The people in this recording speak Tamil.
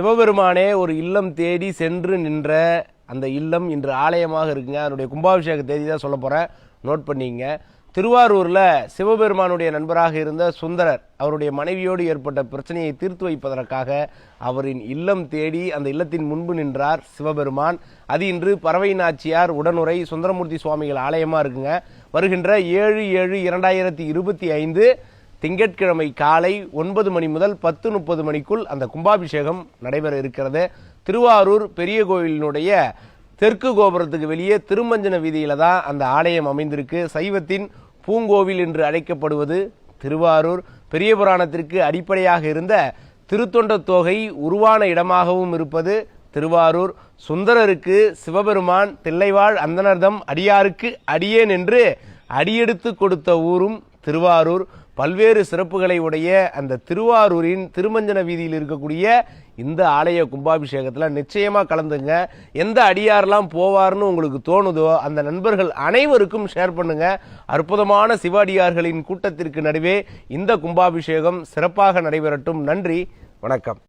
சிவபெருமானே ஒரு இல்லம் தேடி சென்று நின்ற அந்த இல்லம் இன்று ஆலயமாக இருக்குங்க. அதனுடைய கும்பாபிஷேக தேதி தான் சொல்ல போகிறேன் நோட் பண்ணிங்க. திருவாரூரில் சிவபெருமானுடைய நண்பராக இருந்த சுந்தரர் அவருடைய மனைவியோடு ஏற்பட்ட பிரச்சனையை தீர்த்து வைப்பதற்காக அவரின் இல்லம் தேடி அந்த இல்லத்தின் முன்பு நின்றார் சிவபெருமான். அது இன்று பறவை நாச்சியார் உடனுரை சுந்தரமூர்த்தி சுவாமிகள் ஆலயமாக இருக்குங்க. வருகின்ற ஏழு ஏழு இரண்டாயிரத்தி இருபத்தி ஐந்து திங்கட்கிழமை காலை ஒன்பது மணி முதல் பத்து முப்பது மணிக்குள் அந்த கும்பாபிஷேகம் நடைபெற இருக்கிறது. திருவாரூர் பெரிய கோவிலினுடைய தெற்கு கோபுரத்துக்கு வெளியே திருமஞ்சன வீதியில தான் அந்த ஆலயம் அமைந்திருக்கு. சைவத்தின் பூங்கோவில் என்று அழைக்கப்படுவது திருவாரூர். பெரிய புராணத்திற்கு அடிப்படையாக இருந்த திருத்தொண்ட தொகை உருவான இடமாகவும் இருப்பது திருவாரூர். சுந்தரருக்கு சிவபெருமான் தில்லைவாழ் அந்தனர்தம் அடியாருக்கு அடியேன் என்று அடியெடுத்து கொடுத்த ஊரும் திருவாரூர். பல்வேறு சிறப்புகளை உடைய அந்த திருவாரூரின் திருமஞ்சன வீதியில் இருக்கக்கூடிய இந்த ஆலய கும்பாபிஷேகத்தில் நிச்சயமாக கலந்துங்க. எந்த அடியாரெல்லாம் போவார்னு உங்களுக்கு தோணுதோ அந்த நண்பர்கள் அனைவருக்கும் ஷேர் பண்ணுங்க. அற்புதமான சிவ அடியார்களின் கூட்டத்திற்கு நடுவே இந்த கும்பாபிஷேகம் சிறப்பாக நடைபெறட்டும். நன்றி வணக்கம்.